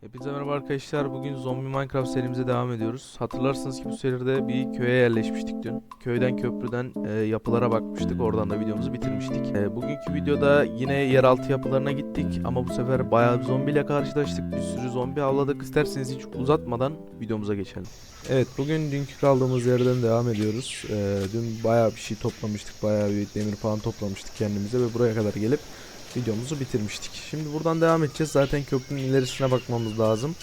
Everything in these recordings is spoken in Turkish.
Hepinize merhaba arkadaşlar. Bugün Zombie Minecraft serimize devam ediyoruz. Hatırlarsınız ki bu seride bir köye yerleşmiştik dün. Köyden köprüden e, yapılara bakmıştık. Oradan da videomuzu bitirmiştik. E, bugünkü videoda yine yeraltı yapılarına gittik. Ama bu sefer bayağı bir zombiyle karşılaştık. Bir sürü zombi avladık. İsterseniz hiç uzatmadan videomuza geçelim. Evet bugün dünkü kaldığımız yerden devam ediyoruz. E, dün bayağı bir şey toplamıştık. Bayağı bir demir falan toplamıştık kendimize ve buraya kadar gelip videomuzu bitirmiştik. Şimdi buradan devam edeceğiz. Zaten köprünün ilerisine bakmamız lazım.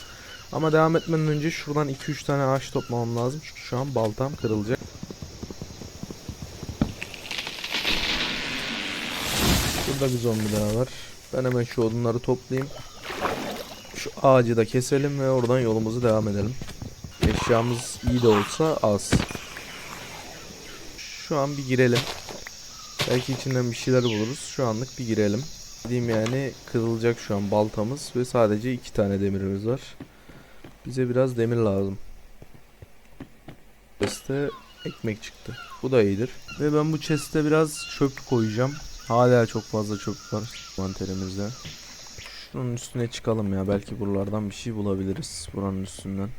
Ama devam etmeden önce şuradan 2-3 tane ağaç toplamam lazım. Çünkü şu an baltam kırılacak. Burada bir zombi daha var. Ben hemen şu odunları toplayayım. Şu ağacı da keselim ve oradan yolumuzu devam edelim. Eşyamız iyi de olsa az. Şu an bir girelim. Belki içinden bir şeyler buluruz. Şu anlık bir girelim. Dediğim yani kırılacak şu an baltamız ve sadece iki tane demirimiz var. Bize biraz demir lazım. Chest'e ekmek çıktı. Bu da iyidir. Ve ben bu chest'e biraz çöp koyacağım. Hala çok fazla çöp var manterimizde. Şunun üstüne çıkalım ya. Belki buralardan bir şey bulabiliriz. Buranın üstünden.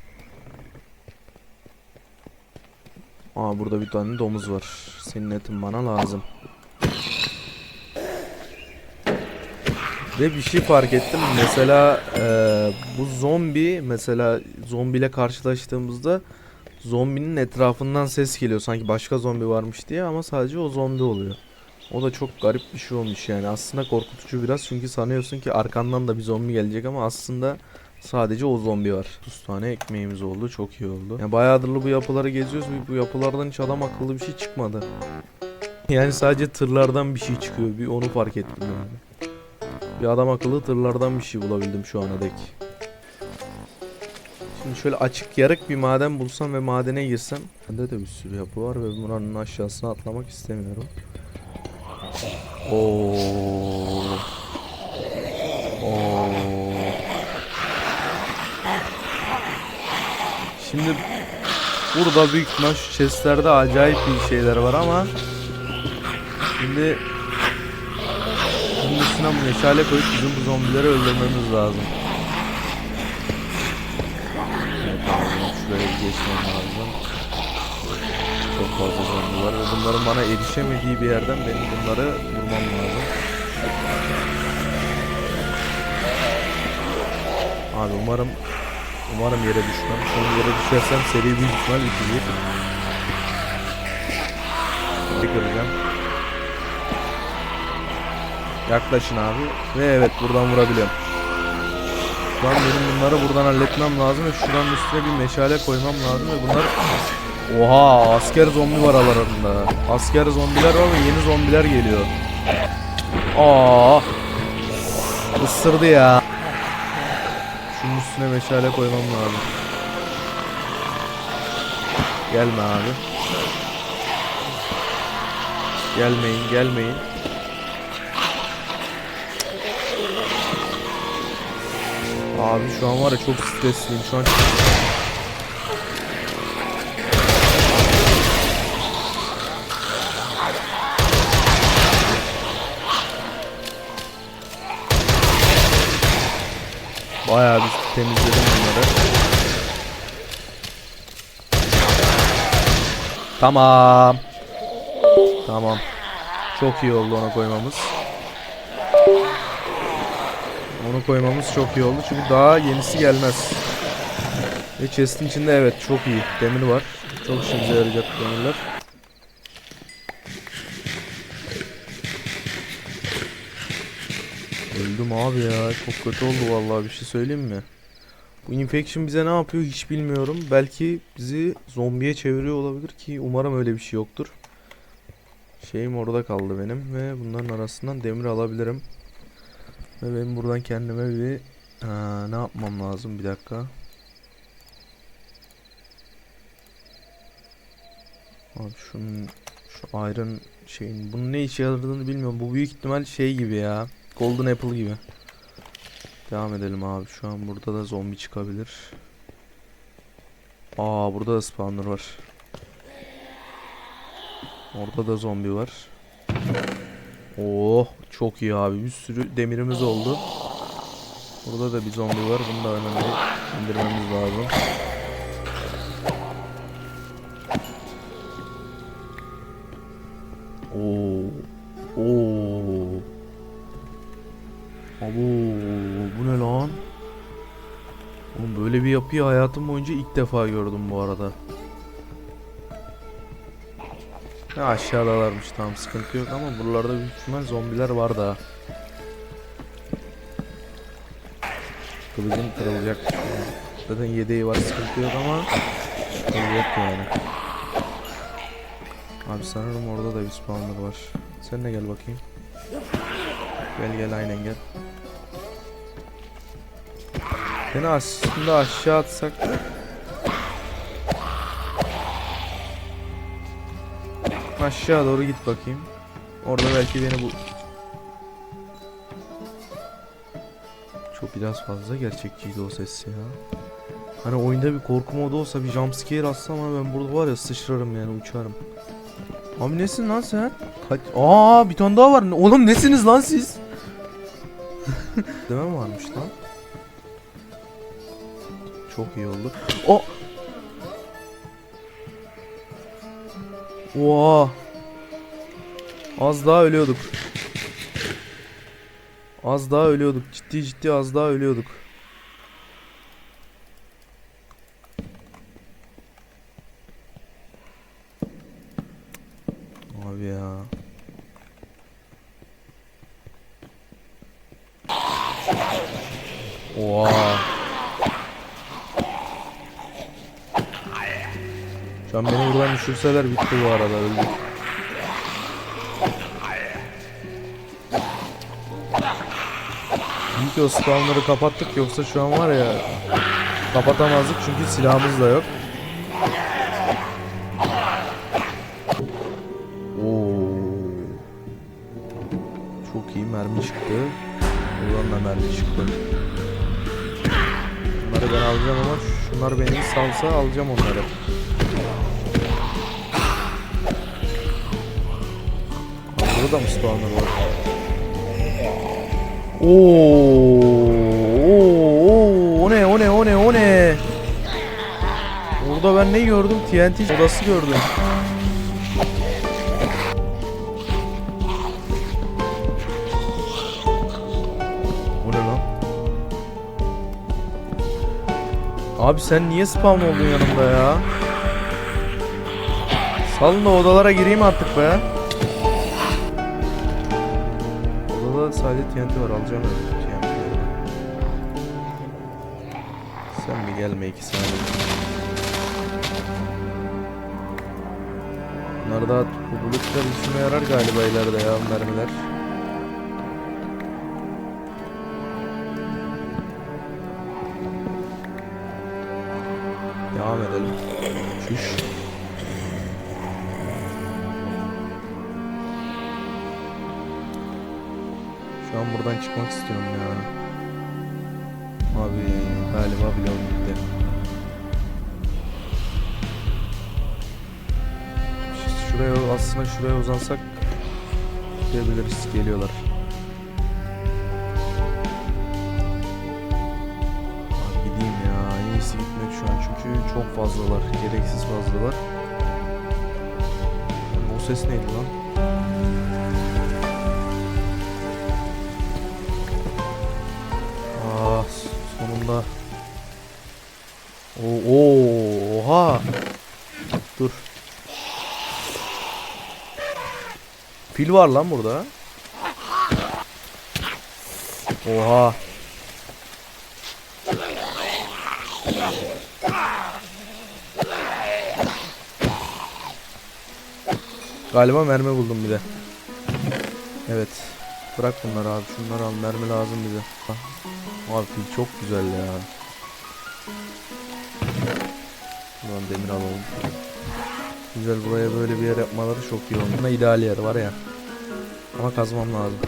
Aa burada bir tane domuz var. Senin etin bana lazım. Ve bir şey fark ettim. Mesela eee, bu zombi mesela zombiyle karşılaştığımızda zombinin etrafından ses geliyor. Sanki başka zombi varmış diye ama sadece o zombi oluyor. O da çok garip bir şey olmuş yani. Aslında korkutucu biraz çünkü sanıyorsun ki arkandan da bir zombi gelecek ama aslında sadece o zombi var. 30 tane ekmeğimiz oldu. Çok iyi oldu. Yani bayağıdır bu yapıları geziyoruz. Bu yapılardan hiç adam akıllı bir şey çıkmadı. Yani sadece tırlardan bir şey çıkıyor. Bir onu fark ettim yani. Bir adam akıllı tırlardan bir şey bulabildim şu ana dek. Şimdi şöyle açık yarık bir maden bulsam ve madene girsem. Bende de bir sürü yapı var ve buranın aşağısına atlamak istemiyorum. Oo. Oo. Şimdi burada büyük ihtimal şu chestlerde acayip bir şeyler var ama şimdi bu meşale koyup bizim bu zombileri öldürmemiz lazım. Evet abi şuraya bir geçmem lazım. Çok fazla zombi var ve bunların bana erişemediği bir yerden benim bunları vurmam lazım. Abi umarım umarım yere düşmem. Sonra yere düşersem seri büyük ihtimal bitecek. Bir kıracağım. Yaklaşın abi. Ve evet buradan vurabiliyorum. Şu an benim bunları buradan halletmem lazım ve şuranın üstüne bir meşale koymam lazım ve bunlar... Oha asker zombi var aralarında. Asker zombiler var ve yeni zombiler geliyor. Aa, ısırdı ya. Şunun üstüne meşale koymam lazım. Gelme abi. Gelmeyin gelmeyin. Abi şu an var ya çok stresliyim şu an. Bayağı bir temizledim bunları. Tamam. Tamam. Çok iyi oldu ona koymamız. Onu koymamız çok iyi oldu çünkü daha yenisi gelmez. Ve chest'in içinde evet çok iyi demir var. Çok işimize yarayacak demirler. Öldüm abi ya. Çok kötü oldu vallahi bir şey söyleyeyim mi? Bu infection bize ne yapıyor hiç bilmiyorum. Belki bizi zombiye çeviriyor olabilir ki umarım öyle bir şey yoktur. Şeyim orada kaldı benim ve bunların arasından demir alabilirim. Ve benim buradan kendime bir ha, ne yapmam lazım bir dakika. Abi şunun şu iron şeyin bunun ne işe yaradığını bilmiyorum. Bu büyük ihtimal şey gibi ya. Golden apple gibi. Devam edelim abi. Şu an burada da zombi çıkabilir. Aa burada da spawner var. Orada da zombi var. Oh çok iyi abi bir sürü demirimiz oldu. Burada da bir zombi var. Bunu da önemli indirmemiz lazım. Oo. Oo. Abo, bu ne lan? Oğlum böyle bir yapıyı hayatım boyunca ilk defa gördüm bu arada. Ya aşağıdalarmış tamam sıkıntı yok ama buralarda büyük ihtimal zombiler var daha. Kılıcım kırılacak. Zaten yedeği var sıkıntı yok ama kırılacak yani. Abi sanırım orada da bir spawner var. Sen de gel bakayım. Gel gel aynen gel. Seni aslında aşağı atsak Aşağı doğru git bakayım. Orada belki beni bu Çok biraz fazla gerçekçiydi o ses ya. Hani oyunda bir korku modu olsa bir jumpscare atsam ama ben burada var ya sıçrarım yani uçarım. Abi nesin lan sen? Kaç... Aa bir tane daha var. Oğlum nesiniz lan siz? Deme varmış lan? Çok iyi oldu. O. Oha. Az daha ölüyorduk. Az daha ölüyorduk. Ciddi ciddi az daha ölüyorduk. Abi ya. Oha. Şu an düşürseler bitti bu arada öldük. İyi o spawnları kapattık yoksa şu an var ya kapatamazdık çünkü silahımız da yok. Mermi çıktı. Buradan da mermi çıktı. Bunları ben alacağım ama şunlar beni salsa alacağım onları. Burada da mı spawner var? Oo, oo, o ne o ne o ne o ne? Orada ben ne gördüm? TNT odası gördüm. O ne lan? Abi sen niye spawn oldun yanımda ya? Salın da odalara gireyim artık be. Sadece TNT var alacağım öyle TNT. Sen bir gelme iki saniye. Bunlar daha bu bulutlar işime yarar galiba ileride ya mermiler. Devam edelim. Çüş. An buradan çıkmak istiyorum ya. Abi galiba bloğum gitti. Ş- Şuraya aslında şuraya uzansak gidebiliriz. Geliyorlar. Abi gideyim ya. En iyisi gitmek şu an çünkü çok fazlalar. Gereksiz fazlalar. O ses neydi lan? Oo, oo, oha. Dur. Fil var lan burada. Oha. Galiba mermi buldum bir de. Evet. Bırak bunları abi. Şunları al. Mermi lazım bize. Abi fil çok güzel ya. Buradan demir alalım. Güzel buraya böyle bir yer yapmaları çok iyi oldu. Buna ideal yer var ya. Ama kazmam lazım.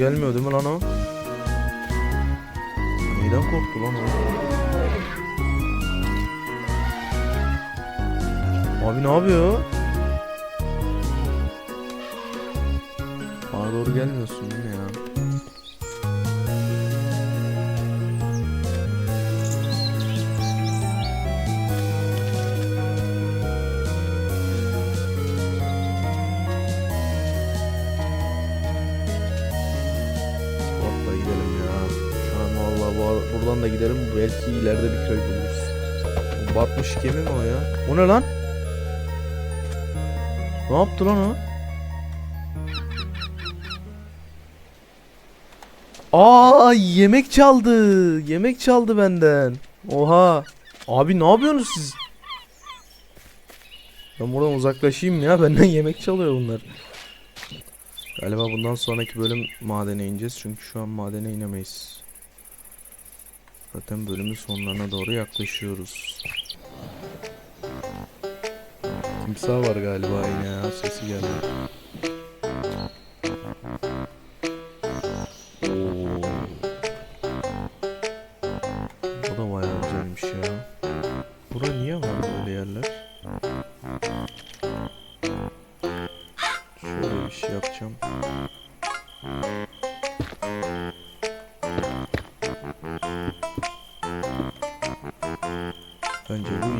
Gelmiyor değil mi lan o? Neyden korktu lan o? Abi ne yapıyor? Bana doğru gelmiyorsun değil mi ya? Buradan da gidelim. Belki ileride bir köy buluruz. Batmış gemi mi o ya? O ne lan? Ne yaptı lan o? Aa yemek çaldı. Yemek çaldı benden. Oha. Abi ne yapıyorsunuz siz? Ben buradan uzaklaşayım ya. Benden yemek çalıyor bunlar. Galiba bundan sonraki bölüm madene ineceğiz. Çünkü şu an madene inemeyiz. Zaten bölümün sonlarına doğru yaklaşıyoruz. Timsah var galiba yine ya. Sesi geldi.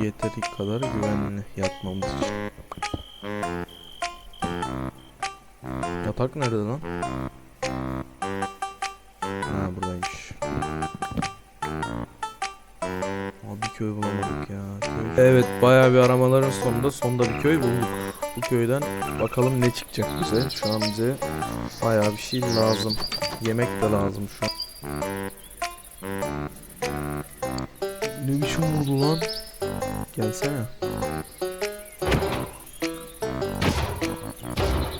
Yeteri kadar güvenli yatmamız için. Yatak nerede lan? Ha buradaymış. Abi köy bulamadık ya. Köy. Evet bayağı bir aramaların sonunda sonunda bir köy bulduk. Bu köyden bakalım ne çıkacak bize. Şu an bize bayağı bir şey lazım. Yemek de lazım şu an. Gelsene.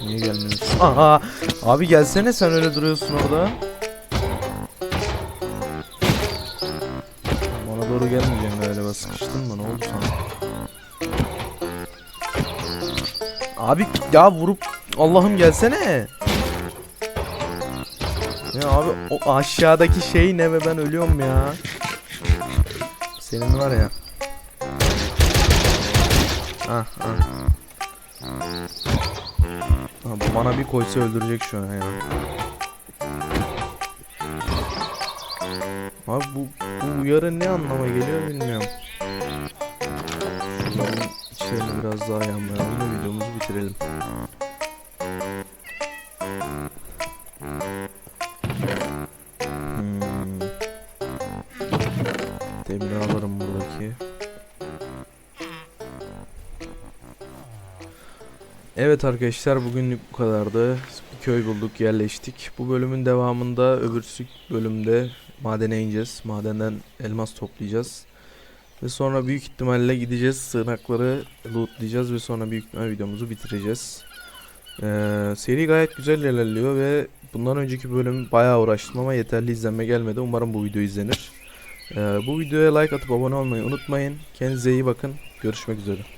Niye gelmiyorsun? Aha! Abi gelsene sen öyle duruyorsun orada. Bana doğru gelmeyeceksin galiba. Sıkıştın mı? Ne oldu sana? Abi ya vurup Allah'ım gelsene. Ya abi o aşağıdaki şey ne ve ben ölüyorum ya. Senin var ya. Ah ah. Ha, bu bana bir koysa öldürecek şu an ya. Abi bu, bu uyarı ne anlama geliyor bilmiyorum. Şunların biraz daha yanmayalım da videomuzu bitirelim. Evet arkadaşlar bugünlük bu kadardı. Bir köy bulduk yerleştik. Bu bölümün devamında öbürsü bölümde madene ineceğiz. Madenden elmas toplayacağız. Ve sonra büyük ihtimalle gideceğiz sığınakları lootlayacağız ve sonra büyük ihtimal videomuzu bitireceğiz. Ee, seri gayet güzel ilerliyor ve bundan önceki bölüm bayağı uğraştım ama yeterli izlenme gelmedi. Umarım bu video izlenir. Ee, bu videoya like atıp abone olmayı unutmayın. Kendinize iyi bakın. Görüşmek üzere.